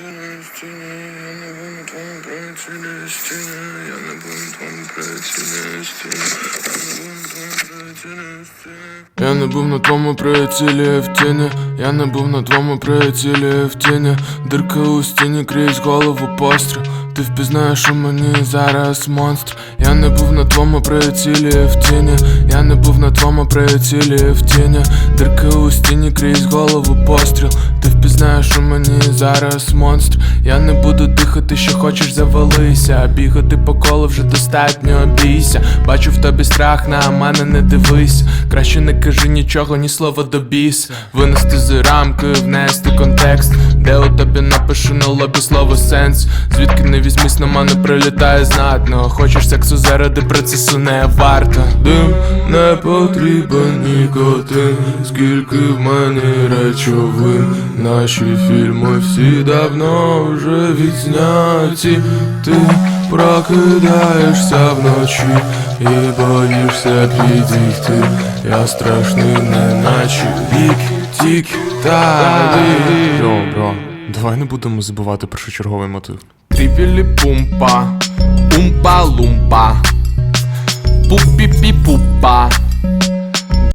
я не стіні, я не був на твоєму прицілі в тіні, я не був на твоєму прицілі в тіні, дирка у стіні крізь голову постріл. Ти впізнаєш у мені зараз монстр. Я не був на твоєму прицілі в тіні, я не був на твоєму прицілі в тіні, дирка у стіні крізь голову постріл. Ти впізнаєш зараз монстр. Я не буду дихати, що хочеш завалися. Бігати по колу вже достатньо бійся. Бачу в тобі страх, на мене не дивись. Краще не кажи нічого, ні слова до біс. Винести з рамки, внести контекст. Де у тобі напишу на лобі слово сенс. Звідки не візьмись на мене прилітає знатно. Хочеш сексу заради процесу не варто. Дим не потрібен нікотин. Скільки в мене речовин. Наші фільми всі давно вже відзняті. Ти прокидаєшся вночі і боїшся підійти. Я страшний, неначе вік тік та бро, давай не будемо забувати першочерговий мотив. Тріпілі пумпа, умпа лумпа, pupipipupa.